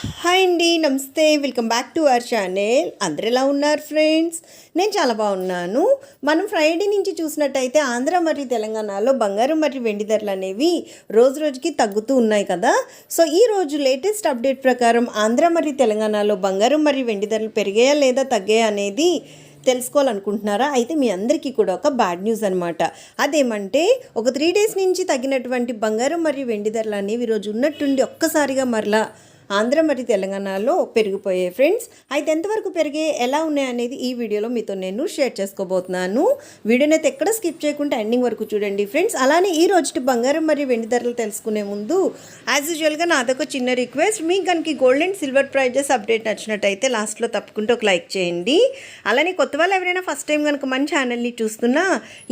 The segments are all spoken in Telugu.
హాయ్ అండి నమస్తే. Welcome back to our channel. అందరు ఎలా ఉన్నారు ఫ్రెండ్స్? నేను చాలా బాగున్నాను. మనం ఫ్రైడే నుంచి చూసినట్టయితే ఆంధ్ర మరియు తెలంగాణలో బంగారం మరియు వెండి ధరలు అనేవి రోజు రోజుకి తగ్గుతూ ఉన్నాయి కదా. సో ఈ రోజు లేటెస్ట్ అప్డేట్ ప్రకారం ఆంధ్ర మరియు తెలంగాణలో బంగారం మరియు వెండి ధరలు పెరిగాయా లేదా తగ్గాయా అనేది తెలుసుకోవాలనుకుంటున్నారా? అయితే మీ అందరికీ కూడా ఒక బ్యాడ్ న్యూస్ అనమాట అదేమంటే ఒక త్రీ డేస్ నుంచి తగ్గినటువంటి బంగారం మరియు వెండి ధరలు అనేవి ఈరోజు ఉన్నట్టుండి ఒక్కసారిగా మరలా ఆంధ్ర మరియు తెలంగాణలో పెరిగిపోయాయి ఫ్రెండ్స్. అయితే ఎంతవరకు పెరిగే ఎలా ఉన్నాయి అనేది ఈ వీడియోలో మీతో నేను షేర్ చేసుకోబోతున్నాను. వీడియోని అయితే ఎక్కడ స్కిప్ చేయకుండా ఎండింగ్ వరకు చూడండి ఫ్రెండ్స్. అలానే ఈ రోజు బంగారం మరియు వెండి ధరలు తెలుసుకునే ముందు యాజ్ యూజువల్గా నాదొక చిన్న రిక్వెస్ట్. మీకు కనుక gold and silver prizes update నచ్చినట్టయితే లాస్ట్లో తప్పకుండా ఒక లైక్ చేయండి. అలానే కొత్త వాళ్ళు ఎవరైనా ఫస్ట్ టైం కనుక మన ఛానల్ని చూస్తున్నా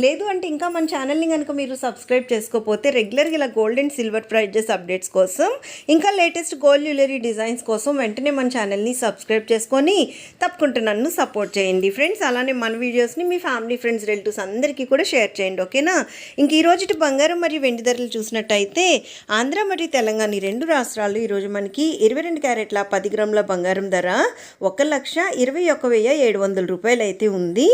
లేదు అంటే ఇంకా మన ఛానల్ని కనుక మీరు సబ్స్క్రైబ్ చేసుకోకపోతే రెగ్యులర్గా ఇలా gold and silver prizes updates కోసం ఇంకా లేటెస్ట్ గోల్డ్ జ్యువెలరీ డిజైన్స్ కోసం వెంటనే మన ఛానల్ని సబ్స్క్రైబ్ చేసుకొని తప్పకుండా నన్ను సపోర్ట్ చేయండి. ఫ్రెండ్స్ అలానే మన వీడియోస్ని మీ ఫ్యామిలీ ఫ్రెండ్స్ రిలేటివ్స్ అందరికీ కూడా షేర్ చేయండి ఓకేనా? ఇంక ఈ రోజు బంగారం మరియు వెండి ధరలు చూసినట్టయితే ఆంధ్ర మరియు తెలంగాణ ఈ రెండు రాష్ట్రాలు ఈరోజు మనకి ఇరవై రెండు క్యారెట్ల పది గ్రాముల బంగారం ధర ఒక లక్ష ఇరవై ఒక వెయ్యి ఏడు వందల రూపాయలు అయితే ఉంది.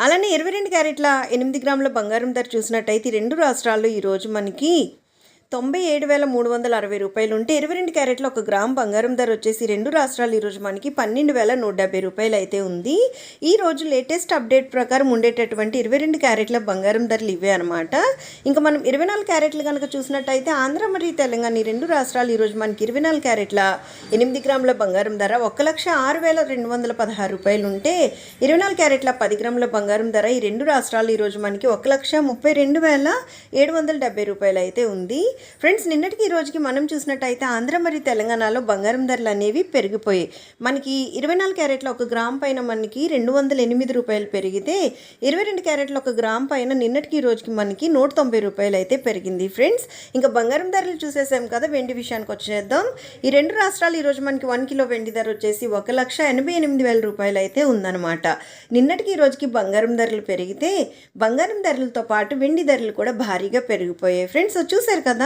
అలానే ఇరవై రెండు క్యారెట్ల ఎనిమిది గ్రాముల బంగారం ధర చూసినట్టయితే రెండు రాష్ట్రాల్లో ఈరోజు మనకి తొంభై ఏడు వేల మూడు వందల అరవై రూపాయలు ఉంటే ఇరవై రెండు క్యారెట్ల ఒక గ్రామ్ బంగారం ధర వచ్చేసి రెండు రాష్ట్రాలు ఈరోజు మనకి పన్నెండు వేల నూట డెబ్బై రూపాయలు అయితే ఉంది. ఈ రోజు లేటెస్ట్ అప్డేట్ ప్రకారం ఉండేటటువంటి ఇరవై రెండు క్యారెట్ల బంగారం ధరలు ఇవే అనమాట ఇంకా మనం ఇరవై నాలుగు క్యారెట్లు కనుక చూసినట్టయితే ఆంధ్ర మరియు తెలంగాణ ఈ రెండు రాష్ట్రాలు ఈరోజు మనకి ఇరవై నాలుగు క్యారెట్ల ఎనిమిది గ్రాముల బంగారం ధర ఒక లక్ష ఆరు వేల రెండు వందల పదహారు రూపాయలు ఉంటే ఇరవై నాలుగు క్యారెట్ల పది గ్రాముల బంగారం ధర ఈ రెండు రాష్ట్రాలు ఈరోజు మనకి ఒక లక్ష ముప్పై రెండు వేల ఏడు వందల డెబ్బై రూపాయలు అయితే ఉంది. ఫ్రెండ్స్ నిన్నటికి ఈ రోజుకి మనం చూసినట్టయితే ఆంధ్ర మరియు తెలంగాణలో బంగారం ధరలు అనేవి పెరిగిపోయాయి. మనకి ఇరవై నాలుగు క్యారెట్ల ఒక గ్రామ్ పైన మనకి రెండు వందల ఎనిమిది రూపాయలు పెరిగితే ఇరవై రెండు క్యారెట్ల ఒక గ్రామ్ పైన నిన్నటికి ఈ రోజుకి మనకి నూట తొంభై రూపాయలు అయితే పెరిగింది. ఫ్రెండ్స్ ఇంకా బంగారం ధరలు చూసేసాం కదా వెండి విషయానికి వచ్చేద్దాం. ఈ రెండు రాష్ట్రాలు ఈరోజు మనకి వన్ కిలో వెండి ధర వచ్చేసి ఒక లక్ష ఎనభై ఎనిమిది వేల రూపాయలు అయితే ఉందన్నమాట. నిన్నటికి ఈ రోజుకి బంగారం ధరలు పెరిగితే బంగారం ధరలతో పాటు వెండి ధరలు కూడా భారీగా పెరిగిపోయాయి. ఫ్రెండ్స్ చూసారు చూశారు కదా